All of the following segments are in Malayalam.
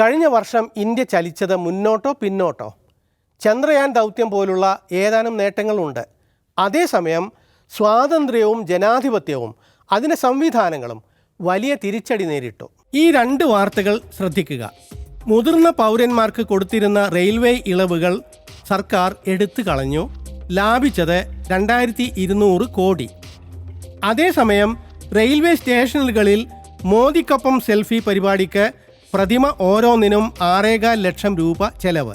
കഴിഞ്ഞ വർഷം ഇന്ത്യ ചലിച്ചത് മുന്നോട്ടോ പിന്നോട്ടോ? ചന്ദ്രയാൻ ദൗത്യം പോലുള്ള ഏതാനും നേട്ടങ്ങളുണ്ട്. അതേസമയം സ്വാതന്ത്ര്യവും ജനാധിപത്യവും അതിന്റെ സംവിധാനങ്ങളും വലിയ തിരിച്ചടി നേരിട്ടു. ഈ രണ്ട് വാർത്തകൾ ശ്രദ്ധിക്കുക. മുതിർന്ന പൗരന്മാർക്ക് കൊടുത്തിരുന്ന റെയിൽവേ ഇളവുകൾ സർക്കാർ എടുത്തു കളഞ്ഞു. ലാഭിച്ചത് രണ്ടായിരത്തി ഇരുന്നൂറ് കോടി. അതേസമയം റെയിൽവേ സ്റ്റേഷനുകളിൽ മോദിക്കൊപ്പം സെൽഫി പരിപാടിക്ക് പ്രതിമ ഓരോന്നിനും ആറേകാൽ ലക്ഷം രൂപ ചെലവ്.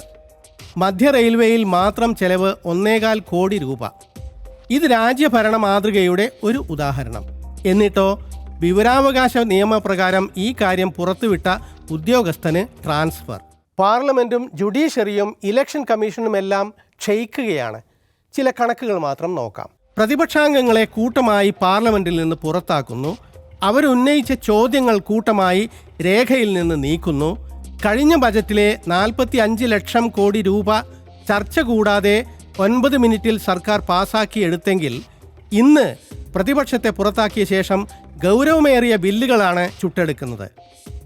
മധ്യ റെയിൽവേയിൽ മാത്രം ചെലവ് ഒന്നേകാൽ കോടി രൂപ. ഇത് രാജ്യഭരണ മാതൃകയുടെ ഒരു ഉദാഹരണം. എന്നിട്ടോ വിവരാവകാശ നിയമപ്രകാരം ഈ കാര്യം പുറത്തുവിട്ട ഉദ്യോഗസ്ഥന് ട്രാൻസ്ഫർ. പാർലമെന്റും ജുഡീഷ്യറിയും ഇലക്ഷൻ കമ്മീഷനുമെല്ലാം ക്ഷയിക്കുകയാണ്. ചില കണക്കുകൾ മാത്രം നോക്കാം. പ്രതിപക്ഷാംഗങ്ങളെ കൂട്ടമായി പാർലമെന്റിൽ നിന്ന് പുറത്താക്കുന്നു. അവരുന്നയിച്ച ചോദ്യങ്ങൾ കൂട്ടമായി രേഖയിൽ നിന്ന് നീക്കുന്നു. കഴിഞ്ഞ ബജറ്റിലെ നാൽപ്പത്തി അഞ്ച് ലക്ഷം കോടി രൂപ ചർച്ച കൂടാതെ ഒൻപത് മിനിറ്റിൽ സർക്കാർ പാസാക്കി എടുത്തെങ്കിൽ ഇന്ന് പ്രതിപക്ഷത്തെ പുറത്താക്കിയ ശേഷം ഗൗരവമേറിയ ബില്ലുകളാണ് ചുട്ടെടുക്കുന്നത്.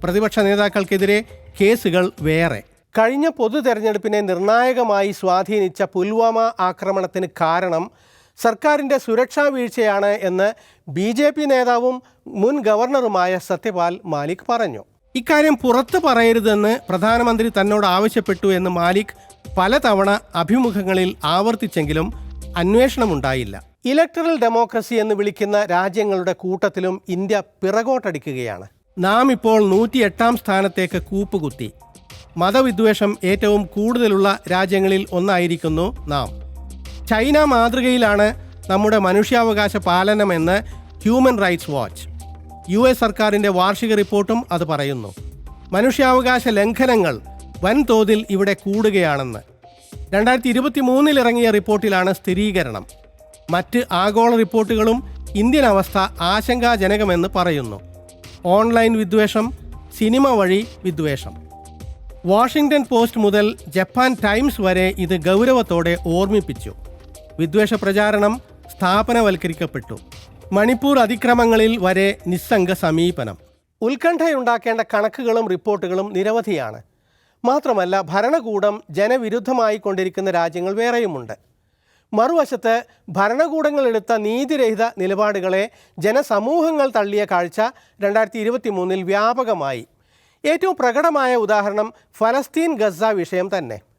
പ്രതിപക്ഷ നേതാക്കൾക്കെതിരെ കേസുകൾ വേറെ. കഴിഞ്ഞ പൊതു തെരഞ്ഞെടുപ്പിനെ നിർണായകമായി സ്വാധീനിച്ച പുൽവാമ ആക്രമണത്തിന് കാരണം സർക്കാരിന്റെ സുരക്ഷാ വീഴ്ചയാണ് എന്ന് ബി ജെ പി നേതാവും മുൻ ഗവർണറുമായ സത്യപാൽ മാലിക് പറഞ്ഞു. ഇക്കാര്യം പുറത്തു പറയരുതെന്ന് പ്രധാനമന്ത്രി തന്നോട് ആവശ്യപ്പെട്ടു എന്ന് മാലിക് പലതവണ അഭിമുഖങ്ങളിൽ ആവർത്തിച്ചെങ്കിലും അന്വേഷണമുണ്ടായില്ല. ഇലക്ടറൽ ഡെമോക്രസി എന്ന് വിളിക്കുന്ന രാജ്യങ്ങളുടെ കൂട്ടത്തിലും ഇന്ത്യ പിറകോട്ടടിക്കുകയാണ്. നാം ഇപ്പോൾ നൂറ്റിയെട്ടാം സ്ഥാനത്തേക്ക് കൂപ്പുകുത്തി. മതവിദ്വേഷം ഏറ്റവും കൂടുതലുള്ള രാജ്യങ്ങളിൽ ഒന്നായിരിക്കുന്നു നാം. ചൈന മാതൃകയിലാണ് നമ്മുടെ മനുഷ്യാവകാശ പാലനമെന്ന് human rights watch. U S സർക്കാരിന്റെ വാർഷിക റിപ്പോർട്ടും അത് പറയുന്നു. മനുഷ്യാവകാശ ലംഘനങ്ങൾ വൻതോതിൽ ഇവിടെ കൂടുകയാണെന്ന്. രണ്ടായിരത്തി ഇരുപത്തി മൂന്നിൽ ഇറങ്ങിയ റിപ്പോർട്ടിലാണ് സ്ഥിരീകരണം. മറ്റ് ആഗോള റിപ്പോർട്ടുകളും ഇന്ത്യൻ അവസ്ഥ ആശങ്കാജനകമെന്ന് പറയുന്നു. ഓൺലൈൻ വിദ്വേഷം സിനിമ വഴി വിദ്വേഷം. വാഷിംഗ്ടൺ പോസ്റ്റ് മുതൽ ജപ്പാൻ ടൈംസ് വരെ ഇത് ഗൗരവത്തോടെ ഓർമ്മിപ്പിച്ചു. വിദ്വേഷ പ്രചാരണം സ്ഥാപനവൽക്കരിക്കപ്പെട്ടു. മണിപ്പൂർ അതിക്രമങ്ങളിൽ വരെ നിസ്സംഗ സമീപനം. ഉത്കണ്ഠയുണ്ടാക്കേണ്ട കണക്കുകളും റിപ്പോർട്ടുകളും നിരവധിയാണ്. മാത്രമല്ല ഭരണകൂടം ജനവിരുദ്ധമായി കൊണ്ടിരിക്കുന്ന രാജ്യങ്ങൾ വേറെയുമുണ്ട്. മറുവശത്ത് ഭരണകൂടങ്ങൾ എടുത്ത നീതിരഹിത നിലപാടുകളെ ജനസമൂഹങ്ങൾ തള്ളിയ കാഴ്ച രണ്ടായിരത്തി ഇരുപത്തി മൂന്നിൽ വ്യാപകമായി. ഏറ്റവും പ്രകടമായ ഉദാഹരണം ഫലസ്തീൻ ഗസ വിഷയം തന്നെ.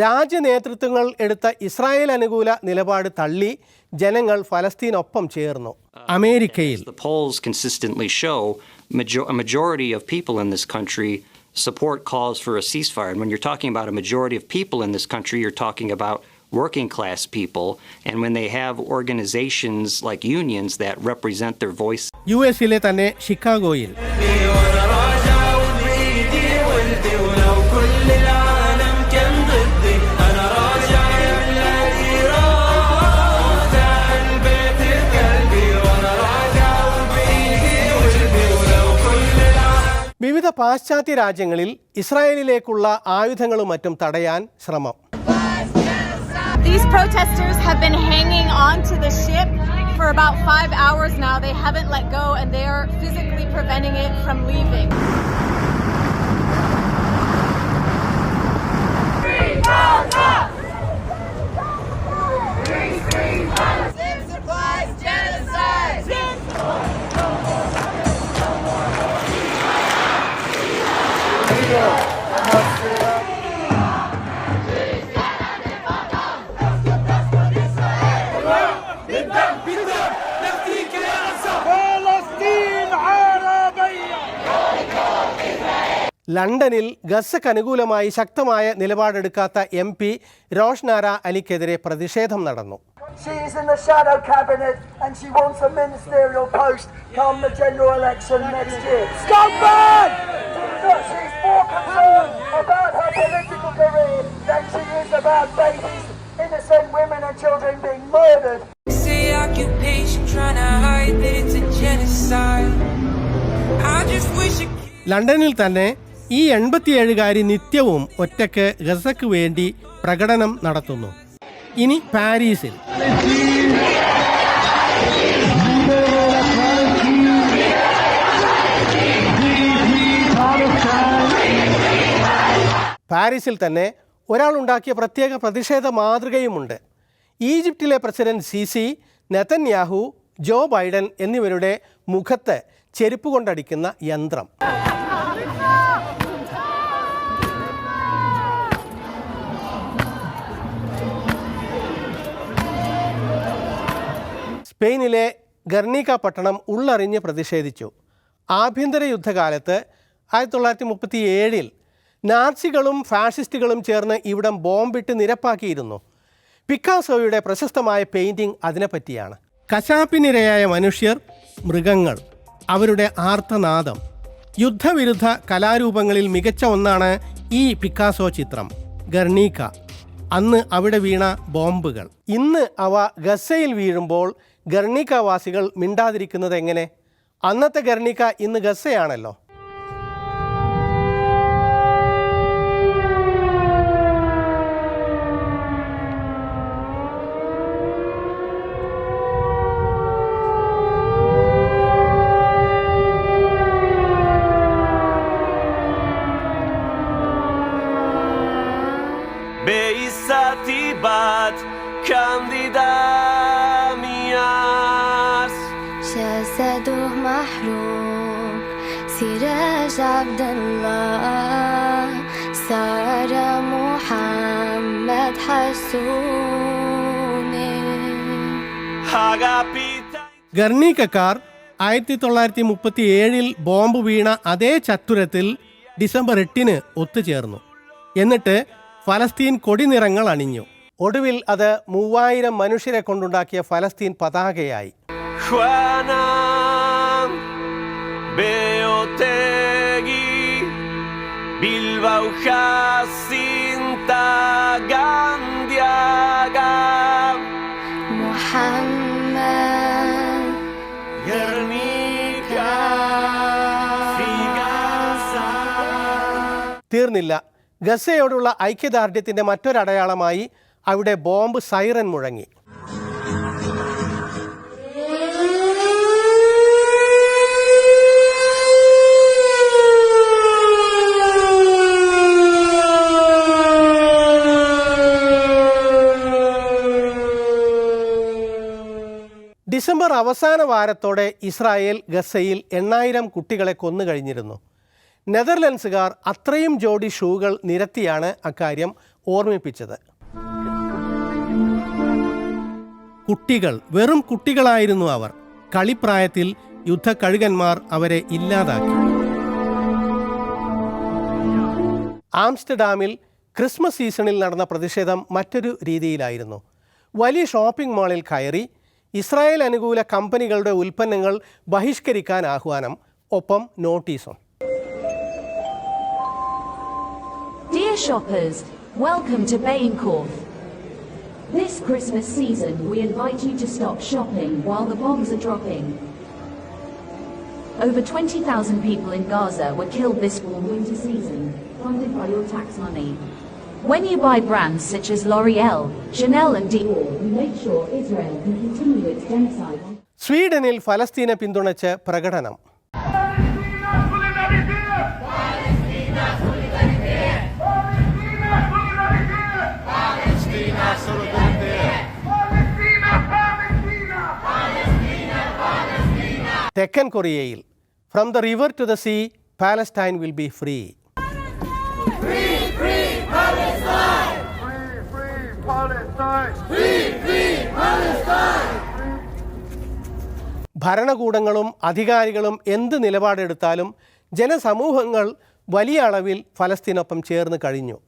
രാജ്യനേതൃത്വങ്ങൾ എടുത്ത ഇസ്രായേൽ അനുകൂല നിലപാട് തള്ളി ജനങ്ങൾ ഫലസ്തീനൊപ്പം ചേർന്നു അമേരിക്കയിൽ majority of people in this country support calls for a ceasefire. And when you're talking about a majority of people in this country, you're talking about working class people. And when they have organizations like unions that represent their voice U എസിലെ തന്നെ ഷിക്കാഗോയിൽ പാശ്ചാത്യ രാജ്യങ്ങളിൽ ഇസ്രായേലിലേക്കുള്ള ആയുധങ്ങളും മറ്റും തടയാൻ ശ്രമം These protesters have been hanging on to the ship for about five hours now. They haven't let go and they are physically preventing it from leaving. ലണ്ടനിൽ ഗസക്ക് അനുകൂലമായി ശക്തമായ നിലപാടെടുക്കാത്ത എം പി റോഷ്നാര അലിക്കെതിരെ പ്രതിഷേധം നടന്നു. ലണ്ടനിൽ തന്നെ ഈ എൺപത്തിയേഴുകാരി നിത്യവും ഒറ്റയ്ക്ക് ഗസക്ക് വേണ്ടി പ്രകടനം നടത്തുന്നു. ഇനി പാരീസിൽ. പാരീസിൽ തന്നെ ഒരാൾ ഉണ്ടാക്കിയ പ്രത്യേക പ്രതിഷേധ മാതൃകയുമുണ്ട്. ഈജിപ്തിലെ president Sisi Netanyahu Joe Biden എന്നിവരുടെ മുഖത്ത് ചെരുപ്പ് കൊണ്ടടിക്കുന്ന യന്ത്രം. സ്പെയിനിലെ ഗർണിക പട്ടണം ഉള്ളറിഞ്ഞ് പ്രതിഷേധിച്ചു. ആഭ്യന്തര യുദ്ധകാലത്ത് ആയിരത്തി തൊള്ളായിരത്തി മുപ്പത്തി ഏഴിൽ നാസികളും ഫാഷിസ്റ്റുകളും ചേർന്ന് ഇവിടം ബോംബിട്ട് നിരപ്പാക്കിയിരുന്നു. പിക്കാസോയുടെ പ്രശസ്തമായ പെയിന്റിംഗ് അതിനെപ്പറ്റിയാണ്. കശാപ്പിനിരയായ മനുഷ്യർ മൃഗങ്ങൾ അവരുടെ ആർത്തനാദം യുദ്ധവിരുദ്ധ കലാരൂപങ്ങളിൽ മികച്ച ഒന്നാണ് ഈ പിക്കാസോ ചിത്രം ഗർണീക. അന്ന് അവിടെ വീണ ബോംബുകൾ. ഇന്ന് അവ ഗസയിൽ വീഴുമ്പോൾ ഗർണിക്കവാസികൾ മിണ്ടാതിരിക്കുന്നത് എങ്ങനെ അന്നത്തെ ഗർണിക്ക ഇന്ന് ഗസയാണല്ലോ בעיסתי בת קנדידה عبد الله صار محمد حسوني. ആയിരത്തി തൊള്ളായിരത്തി മുപ്പത്തി ഏഴിൽ ബോംബ് വീണ അതേ ചത്തുരത്തിൽ ഡിസംബർ എട്ടിന് ഒത്തുചേർന്നു. എന്നിട്ട് ഫലസ്തീൻ കൊടിനിറങ്ങൾ അണിഞ്ഞു. ഒടുവിൽ അത് മൂവായിരം മനുഷ്യരെ കൊണ്ടുണ്ടാക്കിയ ഫലസ്തീൻ പതാകയായി. Jacinta Gandiaga. Muhammad തീർന്നില്ല. ഗസയോടുള്ള ഐക്യദാർഢ്യത്തിന്റെ മറ്റൊരടയാളമായി അവിടെ ബോംബ് സൈറൻ മുഴങ്ങി. അവസാന വാരത്തോടെ ഇസ്രായേൽ ഗസയിൽ എണ്ണായിരം കുട്ടികളെ കൊന്നുകഴിഞ്ഞിരുന്നു നെതർലൻഡ്സുകാർ അത്രയും ജോഡി ഷൂകൾ നിരത്തിയാണ് അക്കാര്യം ഓർമ്മിപ്പിച്ചത്. കുട്ടികൾ വെറും കുട്ടികളായിരുന്നു അവർ. കളിപ്രായത്തിൽ യുദ്ധക്കഴുകന്മാർ അവരെ ഇല്ലാതാക്കി. ആംസ്റ്റർഡാമിൽ ക്രിസ്മസ് സീസണിൽ നടന്ന പ്രതിഷേധം മറ്റൊരു രീതിയിലായിരുന്നു. വലിയ ഷോപ്പിംഗ് മാളിൽ കയറി ഇസ്രായേൽ അനുകൂല കമ്പനികളുടെ ഉൽപ്പന്നങ്ങൾ ബഹിഷ്കരിക്കാൻ ആഹ്വാനം ഒപ്പം നോട്ടീസും Dear shoppers, welcome to Baincourt. This Christmas season, we invite you to stop shopping while the bombs are dropping. Over 20,000 people in Gaza were killed this warm winter season, funded by your tax money. When you buy brands such as L'Oreal, Chanel and Dior, we make sure Israel can continue its genocide on സ്വീഡനിൽ ഫലസ്തീനെ പിന്തുണച്ച് പ്രകടനം തെക്കൻ കൊറിയയിൽ from the river to the sea Palestine will be free ഭരണകൂടങ്ങളും അധികാരികളും എന്ത് നിലപാടെടുത്താലും ജനസമൂഹങ്ങൾ വലിയ അളവിൽ ഫലസ്തീനൊപ്പം ചേർന്ന് കഴിഞ്ഞു.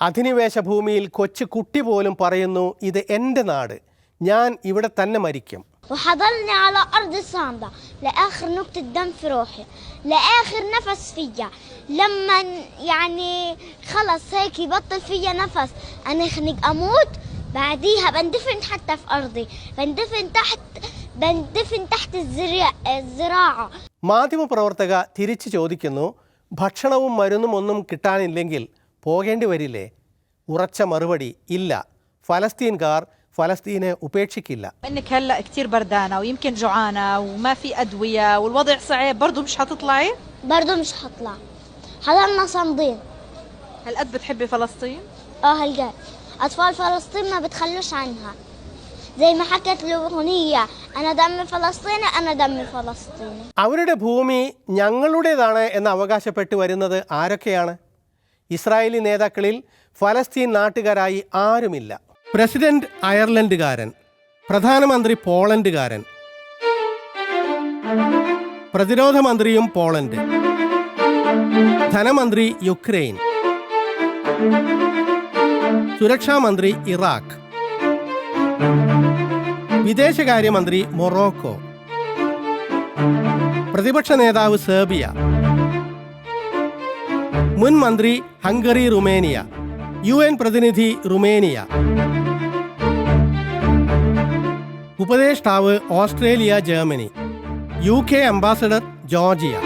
അധിനിവേശ ഭൂമിയിൽ കൊച്ചു കുട്ടി പോലും പറയുന്നു ഇത് എന്റെ നാട്. ഞാൻ ഇവിടെ തന്നെ മരിക്കും. وحضلني على أرض صامدة لآخر نقطة دم في روحي لآخر نفس فيا لما يعني خلص هيك يبطل فيا نفس أنا خنق أموت بعديها بندفن حتى في أرضي بندفن تحت بندفن تحت الزرع الزراعة മാധ്യമപ്രവർത്തക തിരിച്ചു ചോദിക്കുന്നു ഭക്ഷണവും മരുന്നും ഒന്നും കിട്ടാനില്ലെങ്കിൽ പോകേണ്ടി വരില്ലേ ഉറച്ച മറുപടി ഇല്ല ഫലസ്തീൻകാർ ഫലസ്തീനെ ഉപേക്ഷിക്കില്ല انك هلا كثير بردانه ويمكن جوعانه وما في ادويه والوضع صعب برضه مش حتطلعي برضو مش هطلع حضرنا صامدين هالقد بتحبي فلسطين اه هالقد اطفال فلسطين ما بتخلوش عنها زي ما حكت الأغنية أنا دم فلسطيني أنا دم فلسطيني അവരുടെ ഭൂമി ഞങ്ങളുടേതാണ് എന്ന് അവകാശപ്പെട്ട് വരുന്നത് ആരൊക്കെയാണ് ഇസ്രായേലി നേതാക്കളിൽ ഫലസ്തീൻ നാട്ടുകാരായി ആരുമില്ല പ്രസിഡന്റ് അയർലൻഡുകാരൻ പ്രധാനമന്ത്രി പോളണ്ടുകാരൻ പ്രതിരോധ മന്ത്രിയും പോളണ്ട് ധനമന്ത്രി യുക്രൈൻ സുരക്ഷാ മന്ത്രി ഇറാഖ് വിദേശകാര്യമന്ത്രി മൊറോക്കോ പ്രതിപക്ഷ നേതാവ് സെർബിയ മുൻ മന്ത്രി ഹംഗറി റുമേനിയ യു പ്രതിനിധി റുമേനിയ ഉപദേഷ്ടാവ് Australia Germany. U K ambassador Georgia.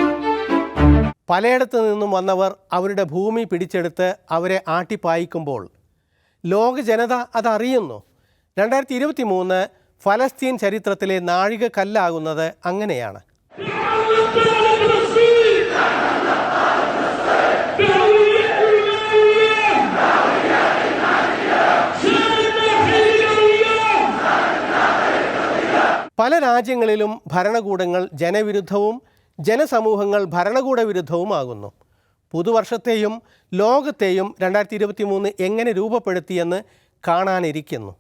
പലയിടത്തു നിന്നും വന്നവർ അവരുടെ ഭൂമി പിടിച്ചെടുത്ത് അവരെ ആട്ടിപ്പായിക്കുമ്പോൾ ലോക ജനത അതറിയുന്നു. രണ്ടായിരത്തി ഇരുപത്തി മൂന്ന് ഫലസ്തീൻ ചരിത്രത്തിലെ നാഴികക്കല്ലാകുന്നത് അങ്ങനെയാണ്. പല രാജ്യങ്ങളിലും ഭരണകൂടങ്ങൾ ജനവിരുദ്ധവും ജനസമൂഹങ്ങൾ ഭരണകൂട വിരുദ്ധവുമാകുന്നു പുതുവർഷത്തെയും ലോകത്തെയും രണ്ടായിരത്തി ഇരുപത്തി മൂന്ന് എങ്ങനെ രൂപപ്പെടുത്തിയെന്ന് കാണാനിരിക്കുന്നു.